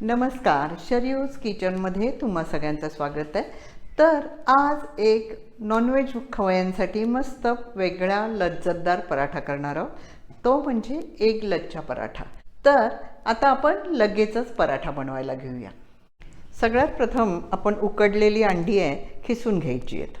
नमस्कार शरीयूज किचनमध्ये तुम्हा सगळ्यांचं स्वागत आहे. तर आज एक नॉनव्हेज खवयांसाठी मस्त वेगळा लज्जतदार पराठा करणार आहोत. तो म्हणजे एक लच्छा पराठा. तर आता आपण लगेचच पराठा बनवायला घेऊया. सगळ्यात प्रथम आपण उकडलेली अंडी आहे खिसून घ्यायची आहेत.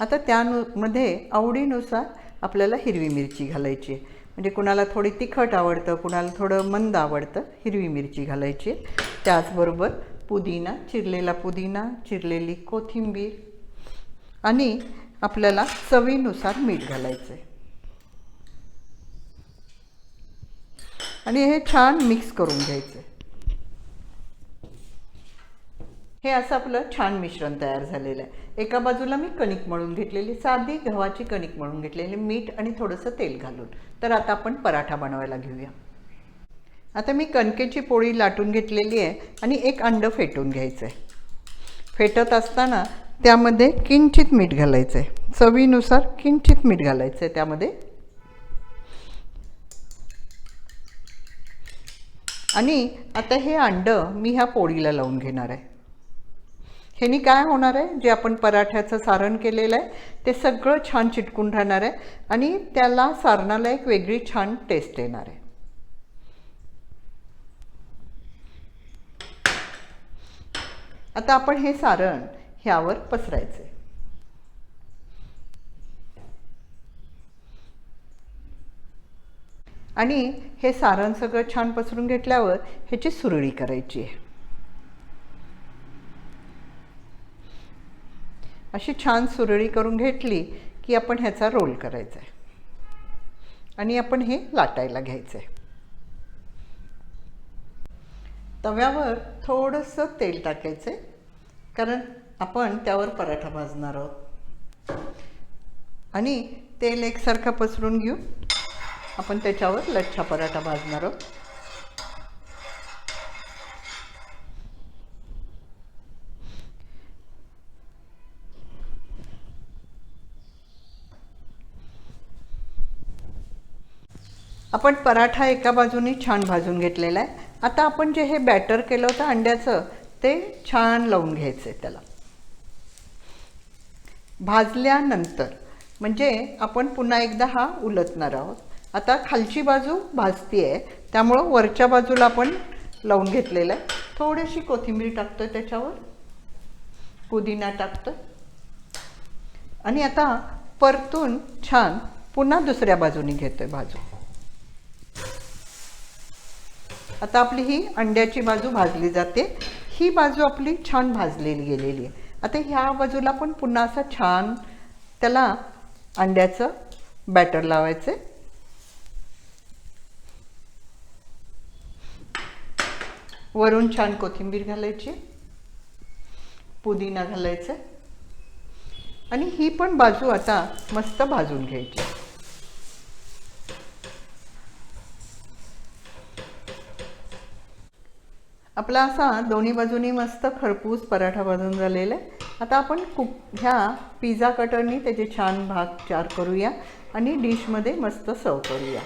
आता त्यामध्ये आवडीनुसार आपल्याला हिरवी मिरची घालायची आहे. म्हणजे कुणाला थोडी तिखट आवडतं कुणाला थोडं मंद आवडतं हिरवी मिरची घालायची. त्याचबरोबर पुदिना चिरलेला पुदिना चिरलेली कोथिंबीर आणि आपल्याला चवीनुसार मीठ घालायचं आहे आणि हे छान मिक्स करून घ्यायचं आहे हे असं आपलं छान मिश्रण तयार झालेलं आहे. एका बाजूला मी कणिक मळून घेतलेली साधी गव्हाची कणिक मळून घेतलेली मीठ आणि थोडंसं तेल घालून. तर आता आपण पराठा बनवायला घेऊया. आता मी कणकेची पोळी लाटून घेतलेली आहे आणि एक अंडं फेटून घ्यायचं आहे फेटत असताना त्यामध्ये किंचित मीठ घालायचं आहे चवीनुसार किंचित मीठ घालायचं आहे त्यामध्ये. आणि आता हे अंडं मी ह्या पोळीला लावून घेणार आहे. ह्यानी काय होणार आहे? जे आपण पराठ्याचं सारण केलेलं आहे ते सगळं छान चिटकून राहणार आहे आणि त्याला सारणाला एक वेगळी छान टेस्ट येणार आहे. आता आपण हे सारण ह्यावर पसरायचे आणि हे सारण सगळं छान पसरून घेतल्यावर ह्याची सुरळी करायची आहे. अशी छान सुरळी करून घेतली की आपण ह्याचा रोल करायचा आहे आणि आपण हे लाटायला घ्यायचं आहे तव्यावर थोडंसं तेल टाकायचं आहे कारण आपण त्यावर पराठा भाजणार आहोत. आणि तेल एकसारखं पसरून घेऊ आपण त्याच्यावर लच्छा पराठा भाजणार आहोत. आपण पराठा एका बाजूने छान भाजून घेतलेला आहे. आता आपण जे हे बॅटर केलं होतं अंड्याचं ते छान लावून घ्यायचं आहे त्याला. भाजल्यानंतर म्हणजे आपण पुन्हा एकदा हा उलटणार आहोत. आता खालची बाजू भाजती आहे त्यामुळं वरच्या बाजूला आपण लावून घेतलेलं आहे. थोडीशी कोथिंबीर टाकतोय त्याच्यावर. पुदिना टाकतोय. आणि आता परतून छान पुन्हा दुसऱ्या बाजूने घेतोय बाजू आता आपली ही अंड्याची बाजू भाजली जाते. ही बाजू आपली छान भाजलेली गेलेली आहे. आता ह्या बाजूला पण पुन्हा असं छान त्याला अंड्याचं बॅटर लावायचं. वरून छान कोथिंबीर घालायची. पुदिना घालायचं. आणि ही पण बाजू आता मस्त भाजून घ्यायची. आपला असा दोन्ही बाजूनी मस्त खरपूस पराठा भाजून झालेला आहे. आता आपण कुक ह्या पिझ्झा कटरनी त्याचे छान भाग चार करूया आणि डिशमध्ये मस्त सर्व करूया.